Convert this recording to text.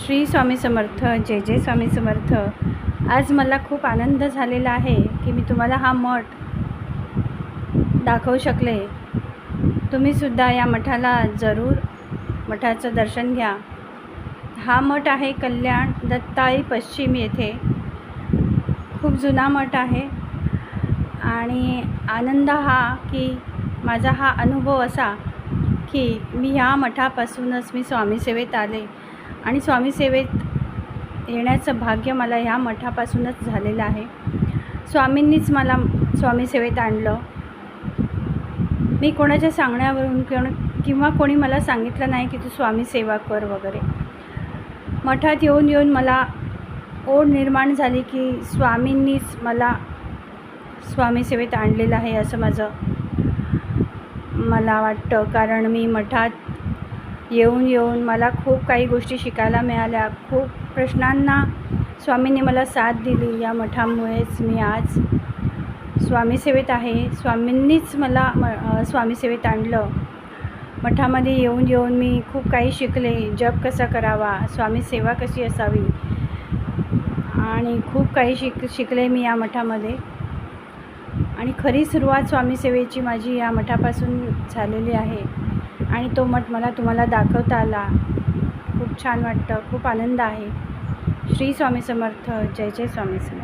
श्री स्वामी समर्थ जय जय स्वामी समर्थ. आज मला खूप आनंद झालेला आहे की मी तुम्हाला हा मठ दाखवू शकले. तुम्हीसुद्धा या मठाला जरूर मठाचं दर्शन घ्या. हा मठ आहे कल्याण दत्ताई पश्चिम येथे. खूप जुना मठ आहे आणि आनंद हा की माझा हा अनुभव असा की मी ह्या मठापासूनच मी स्वामी सेवेत आले. आणि स्वामी सेवेत येण्याचं भाग्य मला ह्या मठापासूनच झालेलं आहे. स्वामींनीच मला स्वामी सेवेत आणलं. मी कोणाच्या सांगण्यावरून किंवा किंवा कोणी मला सांगितलं नाही की तू स्वामी सेवा कर वगैरे. मठात येऊन येऊन मला ओढ निर्माण झाली की स्वामींनीच मला स्वामी सेवेत आणलेलं आहे असं माझं मला वाटतं. कारण मी मठात येऊन येऊन मला खूप काही गोष्टी शिकायला मिळाल्या. खूप प्रश्नांना स्वामींनी मला साथ दिली. या मठामुळेच मी आज स्वामीसेवेत आहे. स्वामींनीच मला म स्वामीसेवेत आणलं. मठामध्ये येऊन येऊन मी खूप काही शिकले. जप कसा करावा? स्वामी सेवा कशी असावी? आणि खूप काही शिक शिकले मी या मठामध्ये. आणि खरी सुरुवात स्वामीसेवेची माझी या मठापासून झालेली आहे. आणि तो मठ मला तुम्हाला दाखवता आला खूप छान वाटतं खूप आनंद आहे. श्री स्वामी समर्थ जय जय स्वामी समर्थ.